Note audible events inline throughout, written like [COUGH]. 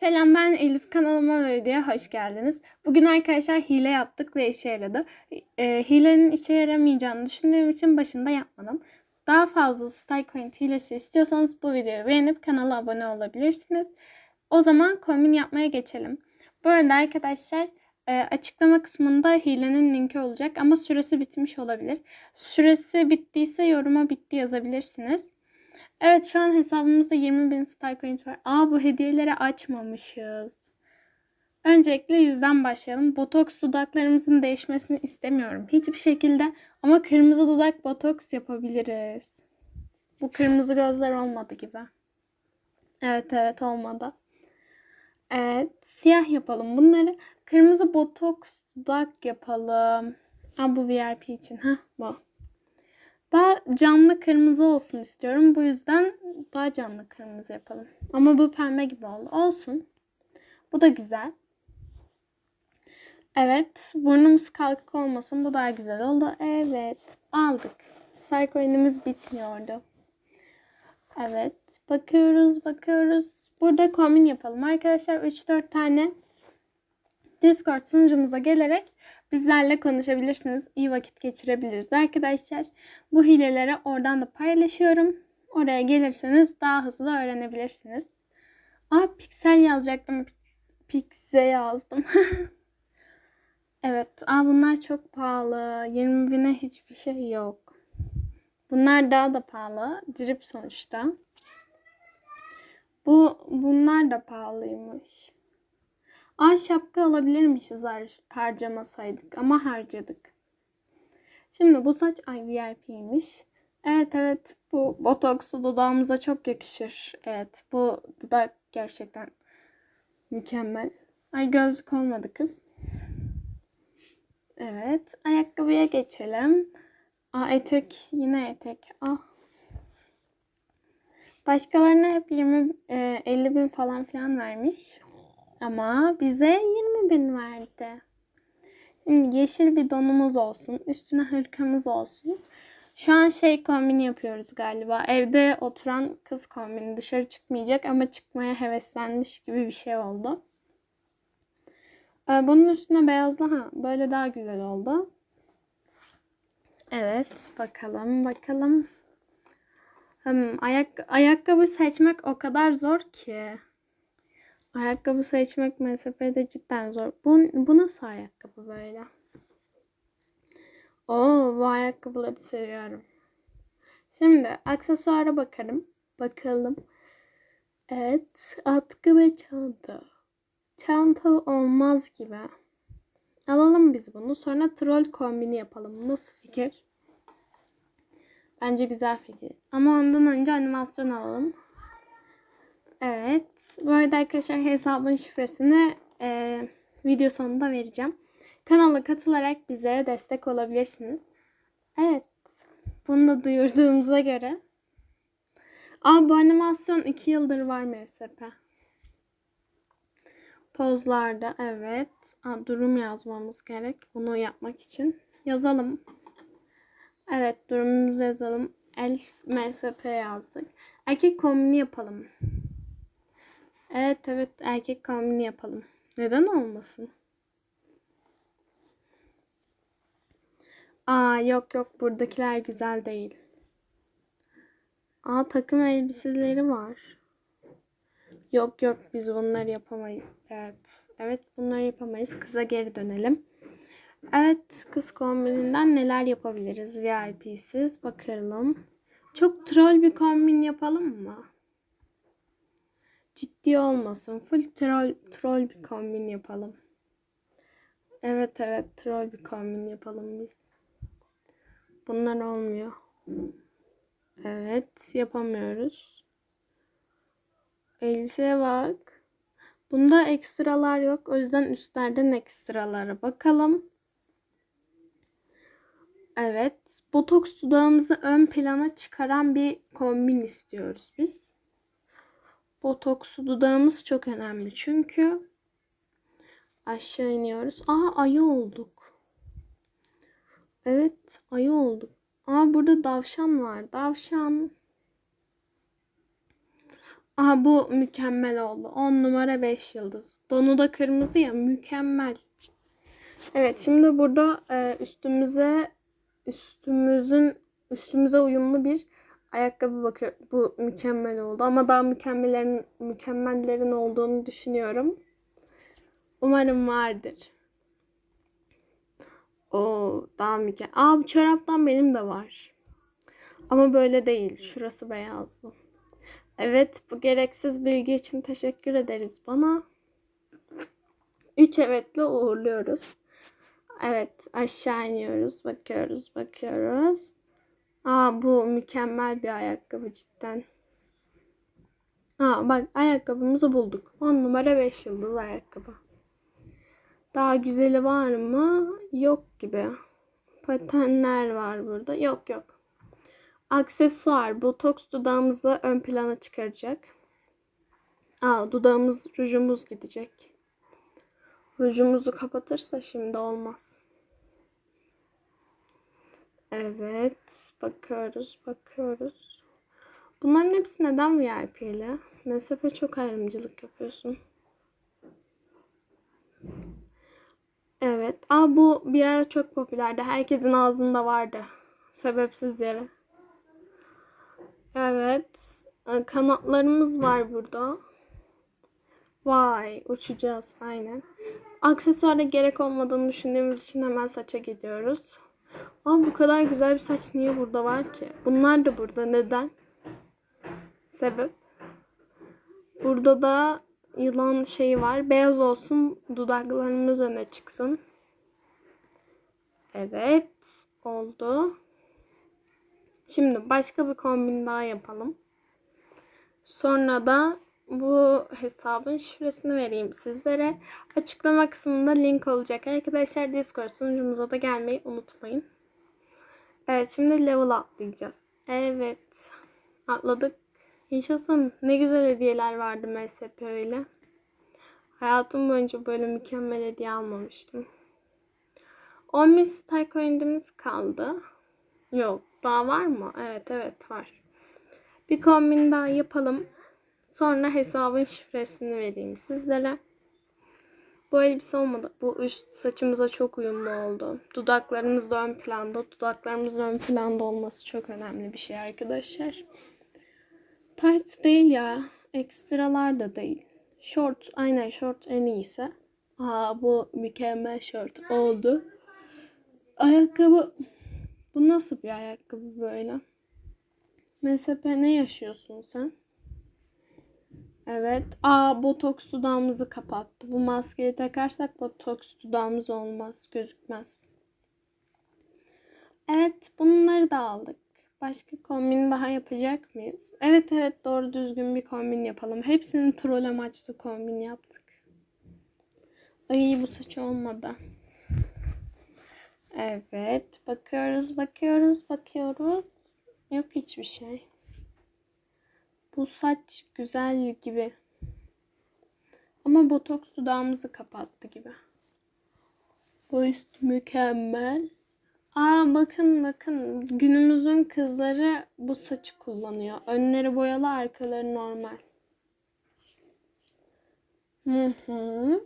Selam ben Elif kanalıma ve videoya hoş geldiniz. Bugün arkadaşlar hile yaptık ve işe yaradı. Ee, hilenin işe yaramayacağını düşündüğüm için başında yapmadım. Daha fazla Starcoin hilesi istiyorsanız bu videoyu beğenip kanala abone olabilirsiniz. O zaman kombin yapmaya geçelim. Bu arada arkadaşlar e, açıklama kısmında hilenin linki olacak ama süresi bitmiş olabilir. Süresi bittiyse yoruma bitti yazabilirsiniz. Evet şu an hesabımızda 20.000 star coins var. Aa bu hediyeleri açmamışız. Öncelikle yüzden başlayalım. Botoks dudaklarımızın değişmesini istemiyorum. Hiçbir şekilde ama kırmızı dudak botoks yapabiliriz. Bu kırmızı gözler olmadı gibi. Evet evet olmadı. Evet siyah yapalım bunları. Kırmızı botoks dudak yapalım. Aa bu VIP için. ha bu. Daha canlı kırmızı olsun istiyorum. Bu yüzden daha canlı kırmızı yapalım. Ama bu pembe gibi oldu. Olsun. Bu da güzel. Evet. Burnumuz kalkık olmasın. Bu daha güzel oldu. Evet. Aldık. Star coin'imiz bitmiyordu. Evet. Bakıyoruz. Bakıyoruz. Burada kombin yapalım. Arkadaşlar 3-4 tane Discord sunucumuza gelerek bizlerle konuşabilirsiniz. İyi vakit geçirebiliriz arkadaşlar. Bu hileleri oradan da paylaşıyorum. Oraya gelirseniz daha hızlı öğrenebilirsiniz. Aa piksel yazacaktım. Pikse yazdım. [LAUGHS] evet. Aa bunlar çok pahalı. 20 bine hiçbir şey yok. Bunlar daha da pahalı. Drip sonuçta. Bu bunlar da pahalıymış. Aa şapka alabilirmişiz har harcamasaydık ama harcadık. Şimdi bu saç ay VIP'ymiş. Evet evet bu botoksu dudağımıza çok yakışır. Evet bu dudak gerçekten mükemmel. Ay gözlük olmadı kız. Evet ayakkabıya geçelim. Aa etek yine etek. Ah. Başkalarına hep 20 e, 50 bin falan filan vermiş. Ama bize 20 bin verdi. Şimdi yeşil bir donumuz olsun. Üstüne hırkamız olsun. Şu an şey kombini yapıyoruz galiba. Evde oturan kız kombini. Dışarı çıkmayacak ama çıkmaya heveslenmiş gibi bir şey oldu. Ee, Bunun üstüne beyazla ha böyle daha güzel oldu. Evet bakalım bakalım. Hmm, ayak, ayakkabı seçmek o kadar zor ki. Ayakkabı seçmek MSP'de cidden zor. Bu, bu nasıl ayakkabı böyle? Oo bu ayakkabıları seviyorum. Şimdi aksesuara bakalım. Bakalım. Evet. Atkı ve çanta. Çanta olmaz gibi. Alalım biz bunu. Sonra troll kombini yapalım. Nasıl fikir? Bence güzel fikir. Ama ondan önce animasyon alalım. Evet. Bu arada arkadaşlar hesabın şifresini e, video sonunda vereceğim. Kanala katılarak bizlere destek olabilirsiniz. Evet. Bunu da duyurduğumuza göre. Aa bu animasyon 2 yıldır var MSP. Pozlarda evet. Aa, durum yazmamız gerek. Bunu yapmak için. Yazalım. Evet durumumuzu yazalım. Elf MSP yazdık. Erkek kombini yapalım. Evet evet erkek kombini yapalım. Neden olmasın? Aa yok yok buradakiler güzel değil. Aa takım elbiseleri var. Yok yok biz bunları yapamayız. Evet. Evet bunları yapamayız. Kıza geri dönelim. Evet kız kombininden neler yapabiliriz VIP'siz bakalım. Çok troll bir kombin yapalım mı? Ciddi olmasın. Full troll, troll bir kombin yapalım. Evet evet troll bir kombin yapalım biz. Bunlar olmuyor. Evet yapamıyoruz. Elbiseye bak. Bunda ekstralar yok. O yüzden üstlerden ekstralara bakalım. Evet. Botoks dudağımızı ön plana çıkaran bir kombin istiyoruz biz. Botoksu dudağımız çok önemli çünkü aşağı iniyoruz. Aha ayı olduk. Evet ayı olduk. Ama burada davşan var. Davşan. Aha bu mükemmel oldu. 10 numara 5 yıldız. Donu da kırmızı ya mükemmel. Evet şimdi burada e, üstümüze üstümüzün üstümüze uyumlu bir ayakkabı bakıyor. Bu mükemmel oldu ama daha mükemmellerin mükemmellerin olduğunu düşünüyorum. Umarım vardır. O daha mükemmel. Aa bu çoraptan benim de var. Ama böyle değil. Şurası beyazlı. Evet bu gereksiz bilgi için teşekkür ederiz bana. Üç evetle uğurluyoruz. Evet aşağı iniyoruz. Bakıyoruz bakıyoruz. Aa bu mükemmel bir ayakkabı cidden. Aa bak ayakkabımızı bulduk. 10 numara 5 yıldız ayakkabı. Daha güzeli var mı? Yok gibi. Patenler var burada. Yok yok. Aksesuar. Botoks dudağımızı ön plana çıkaracak. Aa dudağımız, rujumuz gidecek. Rujumuzu kapatırsa şimdi olmaz. Evet. Bakıyoruz, bakıyoruz. Bunların hepsi neden VIP'li? MSP çok ayrımcılık yapıyorsun. Evet. Aa bu bir ara çok popülerdi. Herkesin ağzında vardı. Sebepsiz yere. Evet. Ee, Kanatlarımız var burada. Vay uçacağız aynen. Aksesuara gerek olmadığını düşündüğümüz için hemen saça gidiyoruz. Ama bu kadar güzel bir saç niye burada var ki? Bunlar da burada. Neden? Sebep? Burada da yılan şeyi var. Beyaz olsun. Dudaklarımız öne çıksın. Evet. Oldu. Şimdi başka bir kombin daha yapalım. Sonra da bu hesabın şifresini vereyim sizlere. Açıklama kısmında link olacak. Arkadaşlar Discord sunucumuza da gelmeyi unutmayın. Evet şimdi level atlayacağız. Evet. Atladık. Yaşasın. Ne güzel hediyeler vardı MSP öyle. Hayatım boyunca böyle mükemmel hediye almamıştım. 10 bin star coin'imiz kaldı. Yok. Daha var mı? Evet evet var. Bir kombin daha yapalım. Sonra hesabın şifresini vereyim sizlere. Bu elbise olmadı. Bu üst saçımıza çok uyumlu oldu. Dudaklarımız da ön planda. Dudaklarımızın ön planda olması çok önemli bir şey arkadaşlar. Tight değil ya. Ekstralar da değil. Short. Aynen short en iyisi. Aa bu mükemmel short oldu. Ayakkabı. Bu nasıl bir ayakkabı böyle? MSP ne yaşıyorsun sen? Evet. Aa botoks dudağımızı kapattı. Bu maskeyi takarsak botoks dudağımız olmaz. Gözükmez. Evet. Bunları da aldık. Başka kombin daha yapacak mıyız? Evet evet doğru düzgün bir kombin yapalım. Hepsini troll amaçlı kombin yaptık. Ay bu saç olmadı. Evet. Bakıyoruz, bakıyoruz, bakıyoruz. Yok hiçbir şey. Bu saç güzel gibi. Ama botoks dudağımızı kapattı gibi. Bu üst mükemmel. Aa bakın bakın günümüzün kızları bu saçı kullanıyor. Önleri boyalı arkaları normal. Hı hı.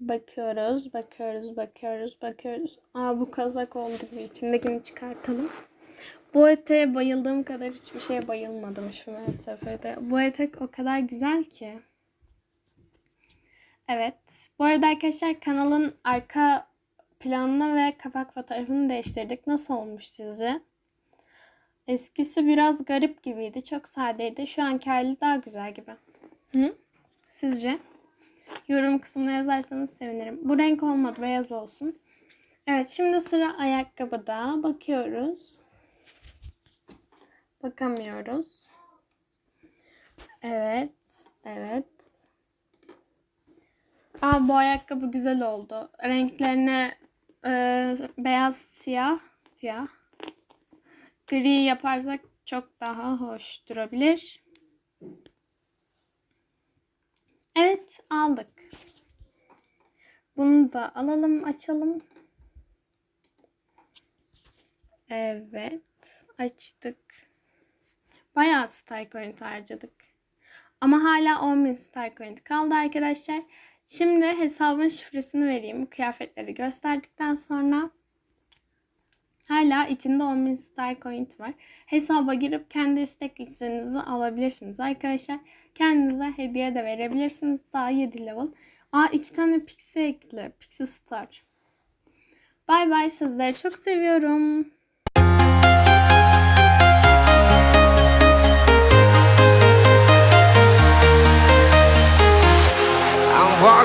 Bakıyoruz, bakıyoruz, bakıyoruz, bakıyoruz. Aa bu kazak oldu. İçindekini çıkartalım. Bu eteğe bayıldığım kadar hiçbir şeye bayılmadım şu mesafede. Bu etek o kadar güzel ki. Evet. Bu arada arkadaşlar kanalın arka planını ve kapak fotoğrafını değiştirdik. Nasıl olmuş sizce? Eskisi biraz garip gibiydi. Çok sadeydi. Şu anki hali daha güzel gibi. Hı? Sizce? Yorum kısmına yazarsanız sevinirim. Bu renk olmadı. Beyaz olsun. Evet şimdi sıra ayakkabıda. Bakıyoruz. Bakamıyoruz. Evet. Evet. Aa bu ayakkabı güzel oldu. Renklerine e, beyaz, siyah, siyah. Gri yaparsak çok daha hoş durabilir. Evet aldık. Bunu da alalım açalım. Evet açtık. Bayağı star coin harcadık. Ama hala 10.000 star coin kaldı arkadaşlar. Şimdi hesabın şifresini vereyim. Kıyafetleri gösterdikten sonra hala içinde 10.000 star coin var. Hesaba girip kendi istek alabilirsiniz arkadaşlar. Kendinize hediye de verebilirsiniz. Daha 7 level. Aa iki tane pixie ekle. Pixie star. Bay bay sizleri çok seviyorum.